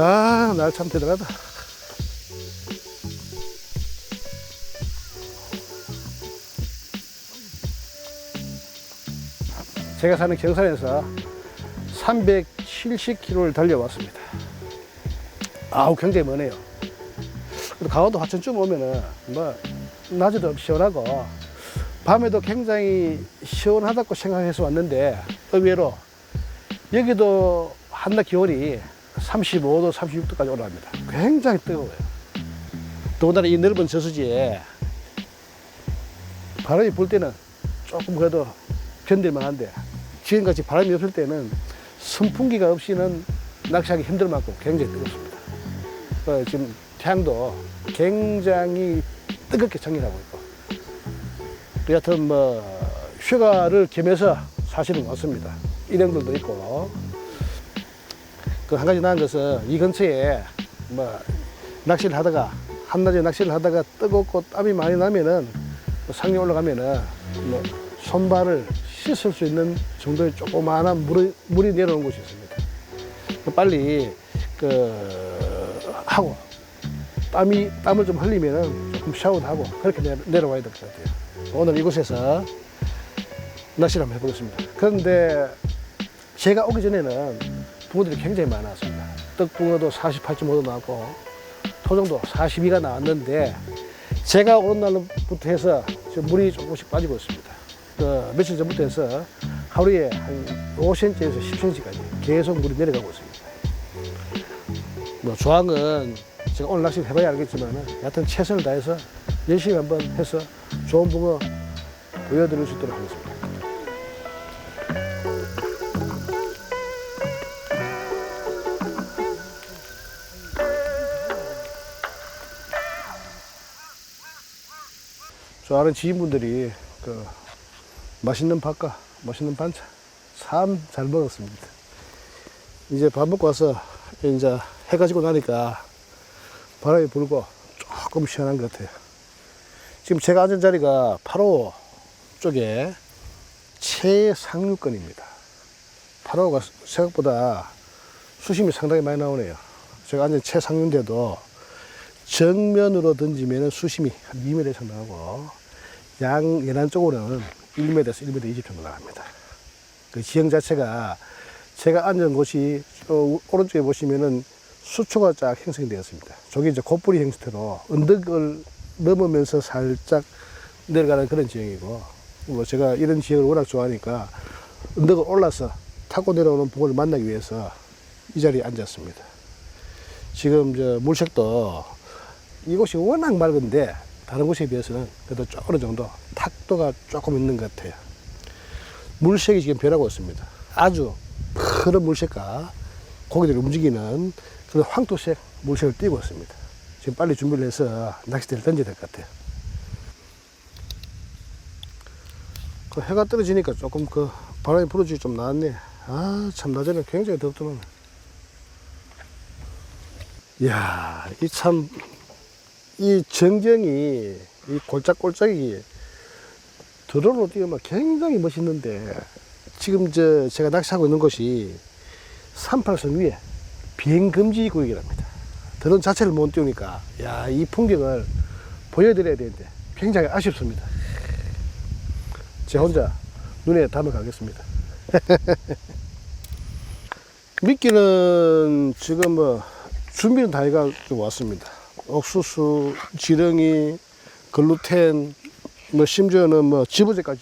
아, 날 참 대단하다. 제가 사는 경산에서 370km를 달려왔습니다. 아우, 굉장히 머네요. 강원도 하천쯤 오면은 뭐 낮에도 시원하고 밤에도 굉장히 시원하다고 생각해서 왔는데 의외로 여기도 한낮 기온이 35도, 36도까지 올라갑니다. 굉장히 뜨거워요. 더군다나 이 넓은 저수지에 바람이 불 때는 조금 그래도 견딜만 한데 지금같이 바람이 없을 때는 선풍기가 없이는 낚시하기 힘들 만큼 굉장히 뜨겁습니다. 어, 지금 태양도 굉장히 뜨겁게 정렬하고 있고 또 여하튼 뭐 휴가를 겸해서 사실은 왔습니다. 일행들도 있고 그 한 가지 나은 것은 이 근처에 뭐 낚시를 하다가 한낮에 낚시를 하다가 뜨겁고 땀이 많이 나면은 뭐 상에 올라가면은 뭐 손발을 씻을 수 있는 정도의 조그마한 물이, 물이 내려오는 곳이 있습니다. 그 빨리 그 하고 땀이 땀을 좀 흘리면은 조금 샤워도 하고 그렇게 내려, 내려와야 될 것 같아요. 오늘 이곳에서 낚시를 한번 해보겠습니다. 그런데 제가 오기 전에는 붕어들이 굉장히 많았습니다. 떡붕어도 48.5도 나왔고 토종도 42가 나왔는데 제가 오는 날부터 해서 지금 물이 조금씩 빠지고 있습니다. 그 며칠 전부터 해서 하루에 한 5cm에서 10cm까지 계속 물이 내려가고 있습니다. 뭐 조항은 제가 오늘 낚시를 해봐야 알겠지만 여하튼 최선을 다해서 열심히 한번 해서 좋은 붕어 보여드릴 수 있도록 하겠습니다. 저 아는 지인분들이 그 맛있는 밥과 맛있는 반찬 참 잘 먹었습니다. 이제 밥 먹고 와서 이제 해가 지고 나니까 바람이 불고 조금 시원한 것 같아요. 지금 제가 앉은 자리가 8호 쪽에 최상류권입니다. 8호가 생각보다 수심이 상당히 많이 나오네요. 제가 앉은 최상류인데도 정면으로 던지면 수심이 한 2m 이상 나오고 양 연안 쪽으로는 1m에서 1m 20 정도 나갑니다. 그 지형 자체가 제가 앉은 곳이 저 오른쪽에 보시면은 수초가 쫙 형성이 되었습니다. 저게 이제 곱부리 형태로 언덕을 넘으면서 살짝 내려가는 그런 지형이고 뭐 제가 이런 지형을 워낙 좋아하니까 언덕을 올라서 타고 내려오는 붕어를 만나기 위해서 이 자리에 앉았습니다. 지금 저 물색도 이곳이 워낙 맑은데 다른 곳에 비해서는 그래도 좀 어느 정도 탁도가 조금 있는 것 같아요. 물색이 지금 변하고 있습니다. 아주 푸른 물색과 고기들이 움직이는 그런 황토색 물색을 띠고 있습니다. 지금 빨리 준비를 해서 낚싯대를 던져야 될 것 같아요. 그 해가 떨어지니까 조금 그 바람이 불어주기 좀 나았네. 아, 참, 낮에는 굉장히 덥더만. 이야, 이 참, 이 전경이, 이 골짝골짝이 드론으로 뛰어면 굉장히 멋있는데, 지금 저, 제가 낚시하고 있는 곳이 38선 위에 비행금지 구역이랍니다. 드론 자체를 못 띄우니까, 야, 이 풍경을 보여드려야 되는데, 굉장히 아쉽습니다. 제 혼자 눈에 담아 가겠습니다. 미끼는 지금 뭐 준비는 다 해가지고 왔습니다. 옥수수, 지렁이, 글루텐, 뭐 심지어는 뭐 지부제까지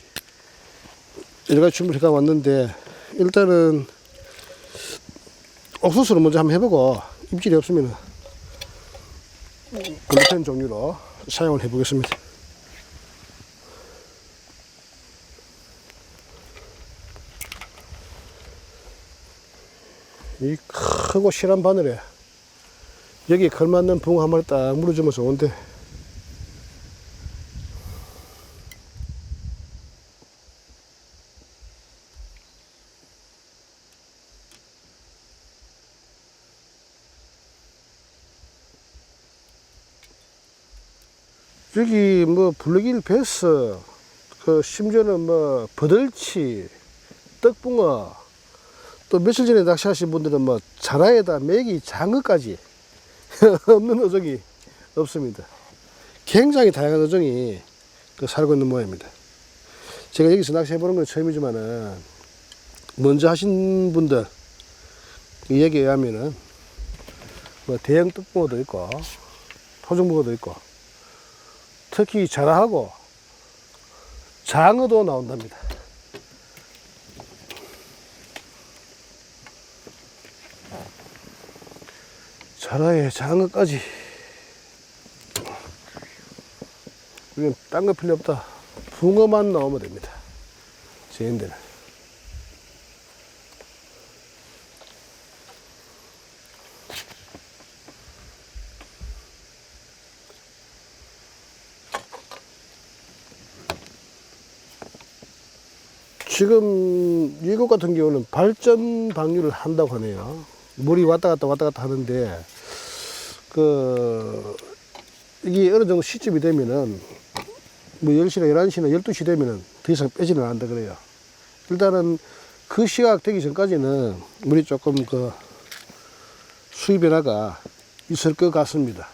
여러 가지 준비를 해가 왔는데 일단은 옥수수를 먼저 한번 해보고 입질이 없으면 글루텐 종류로 사용을 해보겠습니다. 이 크고 실한 바늘에 여기 걸맞는 붕어 한 마리 딱 물어주면 좋은데. 여기 뭐 블루길 베스 그 심지어는 뭐 버들치 떡붕어 또 며칠 전에 낚시하신 분들은 뭐 자라에다 맥이 장어까지 없는 어종이 없습니다. 굉장히 다양한 어종이 그 살고 있는 모양입니다. 제가 여기서 낚시해 보는 건 처음이지만은 먼저 하신 분들 이 얘기에 의하면은 뭐 대형 뚝붕어도 있고 토종붕어도 있고 특히 자라하고 장어도 나온답니다. 자라에 장어까지 우리는 딴 거 필요 없다. 붕어만 나오면 됩니다. 제인들은. 지금 이곳 같은 경우는 발전 방류를 한다고 하네요. 물이 왔다 갔다 왔다 갔다 하는데 그 이게 어느 정도 시점이 되면은 뭐 10시나 11시나 12시 되면은 더 이상 빼지는 않는다 그래요. 일단은 그 시각 되기 전까지는 물이 조금 그 수위 변화가 있을 것 같습니다.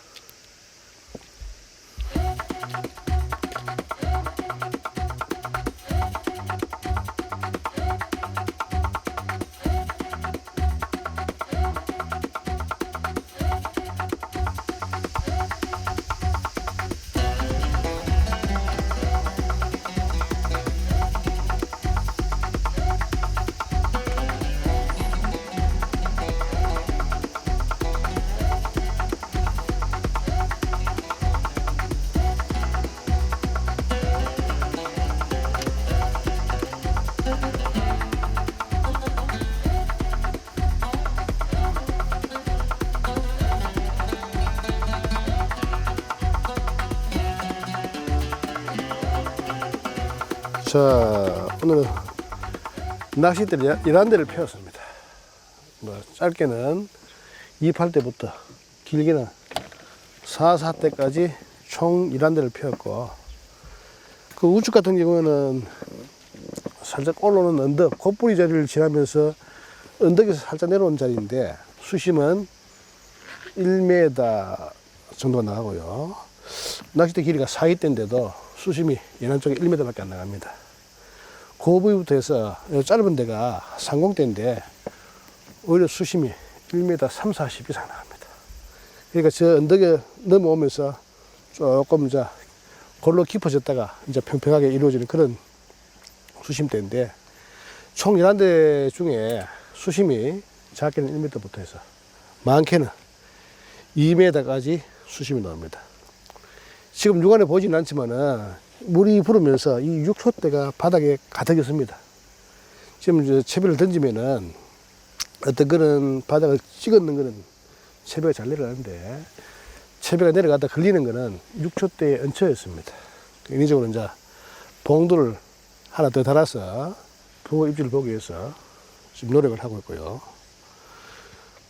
자, 오늘은 낚싯대를 11대를 펴었습니다. 뭐, 짧게는 28대부터, 길게는 44대까지 총 11대를 펴었고, 그 우측 같은 경우에는 살짝 올라오는 언덕, 콧뿌리 자리를 지나면서 언덕에서 살짝 내려온 자리인데, 수심은 1m 정도가 나가고요. 낚싯대 길이가 4이대인데도 수심이 연안 쪽에 1m밖에 안 나갑니다. 그 부위부터 해서 짧은 데가 상공대인데 오히려 수심이 1m 3, 40 이상 나갑니다. 그러니까 저 언덕에 넘어오면서 조금 이제 골로 깊어졌다가 이제 평평하게 이루어지는 그런 수심대인데 총 11대 중에 수심이 작게는 1m부터 해서 많게는 2m까지 수심이 나옵니다. 지금 육안에 보지는 않지만은 물이 부르면서 이 육초대가 바닥에 가득했습니다. 지금 이제 채비를 던지면은 어떤 거는 바닥을 찍었는 거는 채비가 잘 내려가는데 채비가 내려가다 걸리는 거는 육초대에 얹혀있습니다. 인위적으로 이제 봉도를 하나 더 달아서 붕어 입질을 보기 위해서 지금 노력을 하고 있고요.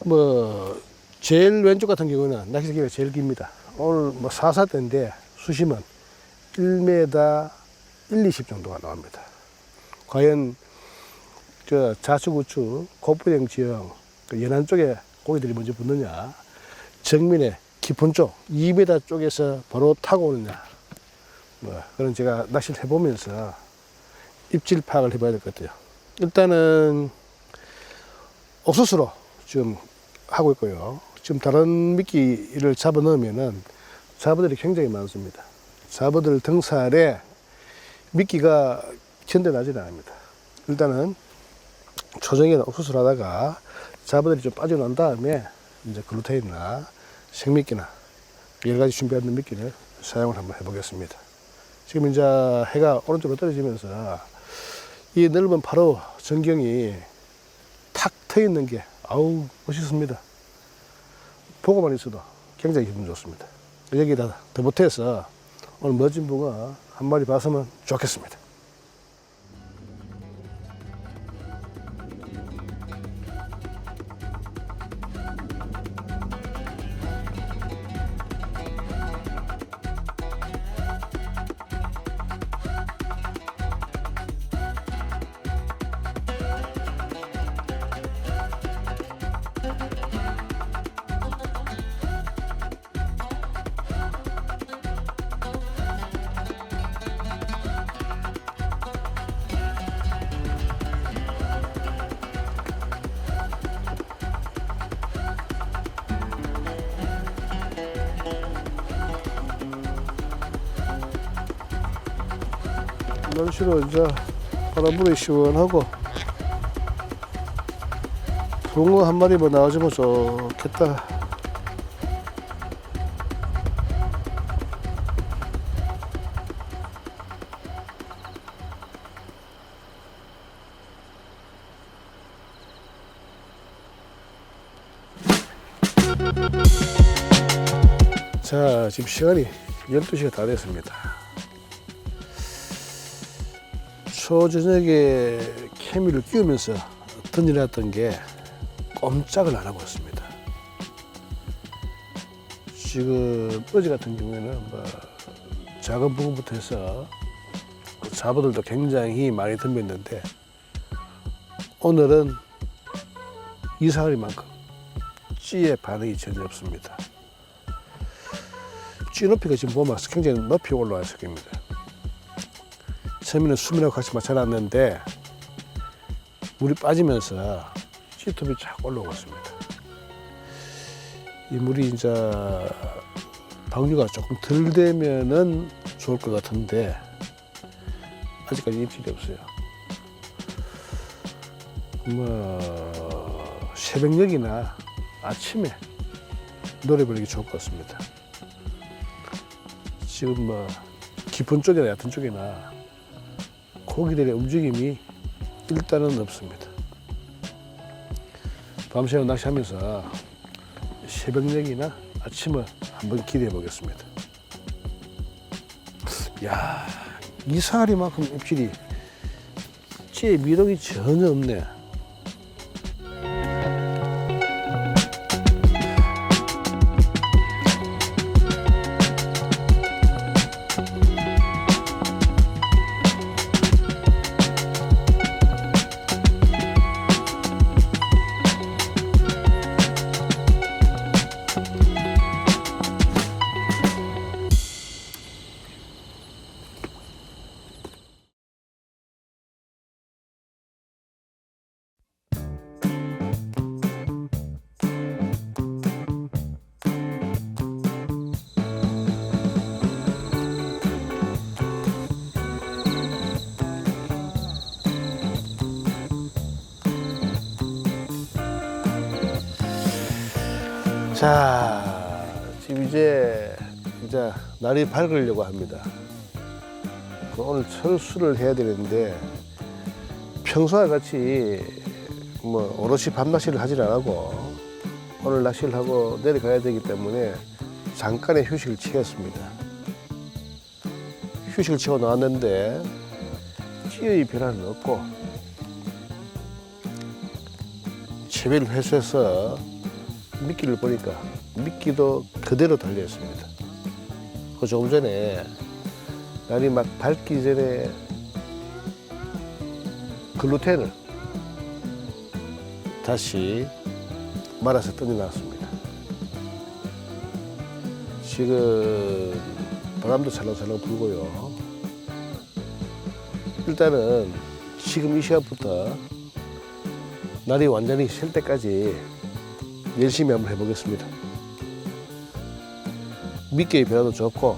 뭐 제일 왼쪽 같은 경우는 낚시 기가 제일 깁니다. 오늘 뭐 44대인데 수심은 1m 1, 20 정도가 나옵니다. 과연 저 우측 고부행 지형 그 연안 쪽에 고기들이 먼저 붙느냐 정면에 깊은 쪽 2m 쪽에서 바로 타고 오느냐 뭐 그런 제가 낚시를 해보면서 입질 파악을 해봐야 될 것 같아요. 일단은 옥수수로 지금 하고 있고요. 지금 다른 미끼를 잡아 넣으면은 잡어들이 굉장히 많습니다. 잡어들 등살에 미끼가 견뎌나지는 않습니다. 일단은 초정에는 옥수수를 하다가 잡어들이 좀 빠져난 다음에 이제 글루테인이나 생미끼나 여러 가지 준비하는 미끼를 사용을 한번 해보겠습니다. 지금 이제 해가 오른쪽으로 떨어지면서 이 넓은 바로 전경이 탁 트여 있는 게 아우 멋있습니다. 보고만 있어도 굉장히 기분 좋습니다. 여기다 더 못해서 오늘 멋진 붕어 한 마리 봤으면 좋겠습니다. 이제 바람불이 시원하고 붕어 한 마리만 나와주면 좋겠다. 자, 지금 시간이 12시가 다 됐습니다. 초저녁에 케미를 끼우면서 던져놨던 게 꼼짝을 안 하고 있습니다. 지금 어제 같은 경우에는 뭐 작은 부분부터 해서 잡어들도 굉장히 많이 덤볐는데 오늘은 이사리만큼 찌의 반응이 전혀 없습니다. 찌 높이가 지금 보면 굉장히 높이 올라와 있을 겁니다. 처음에는 수면하고 같이 맞춰놨는데 물이 빠지면서 찌톱이 쫙 올라오고 있습니다. 이 물이 이제 방류가 조금 덜 되면은 좋을 것 같은데 아직까지 입질이 없어요. 뭐 새벽녘이나 아침에 부르기 좋을 것 같습니다. 지금 뭐 깊은 쪽이나 얕은 쪽이나 고기들의 움직임이 일단은 없습니다. 밤새워 낚시하면서 새벽녘이나 아침을 한번 기대해 보겠습니다. 야, 이 사리만큼 입질이 찌의 미덕이 전혀 없네. 자, 지금 이제 이제 날이 밝으려고 합니다. 그 오늘 철수를 해야 되는데 평소와 같이 뭐 오롯이 밤 낚시를 하질 않고 오늘 낚시를 하고 내려가야 되기 때문에 잠깐의 휴식을 취했습니다. 휴식을 취하고 나왔는데 찌의 변화는 없고 채비를 회수해서 미끼를 보니까 미끼도 그대로 달려 있습니다. 그 조금 전에 날이 막 밝기 전에 글루텐을 다시 말아서 던져놨습니다. 지금 바람도 살랑살랑 불고요. 일단은 지금 이 시간부터 날이 완전히 셀 때까지 열심히 한번 해보겠습니다. 미끼의 변화도 좋고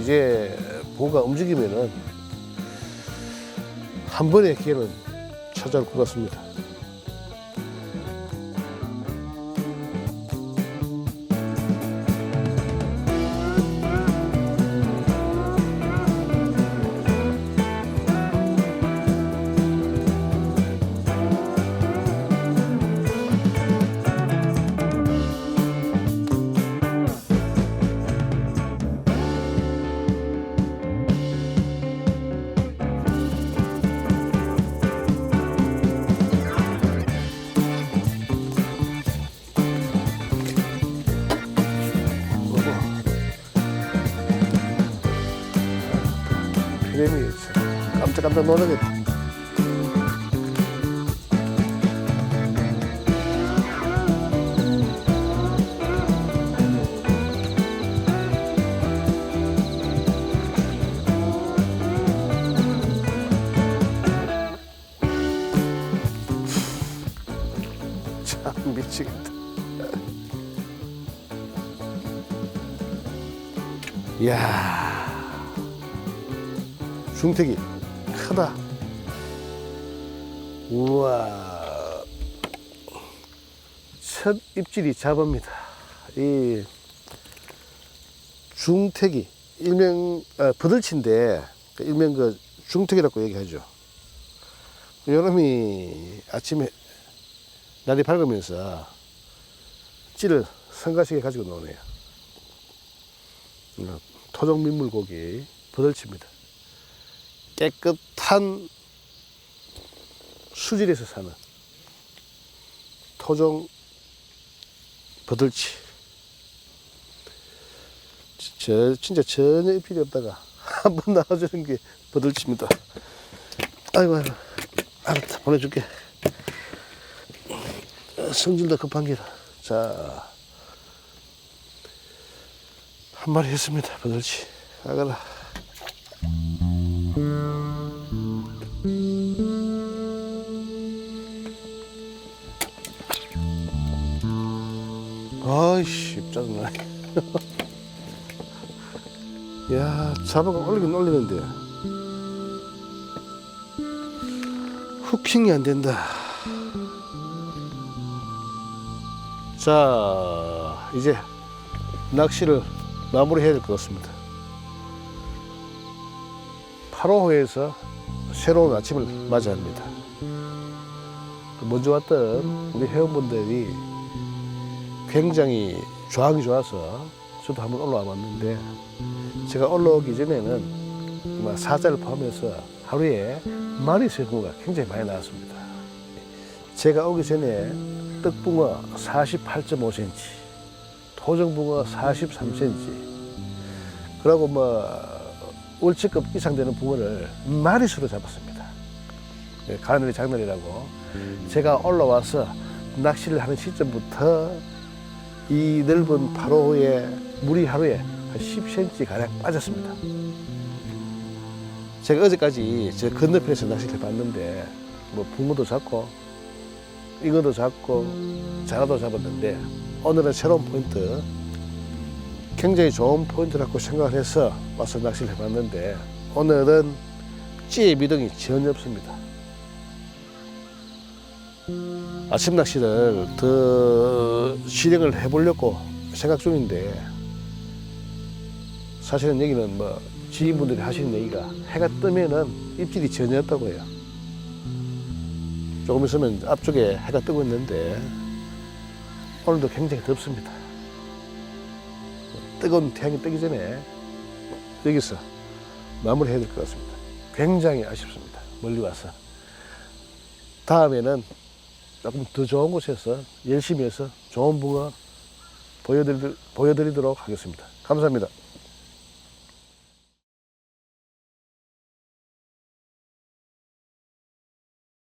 이제 보가 움직이면은 한 번의 기회는 찾아올 것 같습니다. 깜짝깜짝 놀라겠다. 이야. 중태기. 크다. 우와. 첫 입질이 잡습니다. 이 중태기, 일명 아, 버들치인데 그 일명 그 중태기라고 얘기하죠. 요놈이 아침에 날이 밝으면서 찌를 성가시게 가지고 나오네요. 어, 토종 민물 고기 버들치입니다. 깨끗한 수질에서 사는 토종 버들치. 저 진짜 전혀 입질이 없다가 한 번 나와주는 게 버들치입니다. 아이고 아이고 알았다 보내줄게. 어, 성질도 급한 기라. 자. 한 마리 했습니다. 버들치. 아가라. 아이씨, 짜증나. 야, 잡아가 올리긴 올리는데. 후킹이 안 된다. 자, 이제 낚시를 마무리해야 될 것 같습니다. 8호호에서 새로운 아침을 맞이합니다. 그 먼저 왔던 우리 회원분들이 굉장히 조항이 좋아서 저도 한번 올라와 봤는데 제가 올라오기 전에는 뭐 사자를 포함해서 하루에 마리수의 붕어가 굉장히 많이 나왔습니다. 제가 오기 전에 떡붕어 48.5cm, 토종붕어 43cm, 그리고 뭐 월치급 이상 되는 붕어를 마리수로 잡았습니다. 예, 가늘이 장날이라고 제가 올라와서 낚시를 하는 시점부터 이 넓은 파로에 물이 하루에 한 10cm 가량 빠졌습니다. 제가 어제까지 저 건너편에서 낚시를 해봤는데 뭐 붕어도 잡고 잉어도 잡고 자라도 잡았는데 오늘은 새로운 포인트 굉장히 좋은 포인트라고 생각을 해서 와서 낚시를 해봤는데 오늘은 찌의 미동이 전혀 없습니다. 아침 낚시를 더 실행을 해보려고 생각 중인데 사실은 여기는 뭐 지인분들이 하시는 얘기가 해가 뜨면은 입질이 전혀 없다고 해요. 조금 있으면 앞쪽에 해가 뜨고 있는데 오늘도 굉장히 덥습니다. 뜨거운 태양이 뜨기 전에 여기서 마무리해야 될 것 같습니다. 굉장히 아쉽습니다. 멀리 와서. 다음에는 조금 더 좋은 곳에서 열심히 해서 좋은 보여드리, 보여드리도록 하겠습니다. 감사합니다.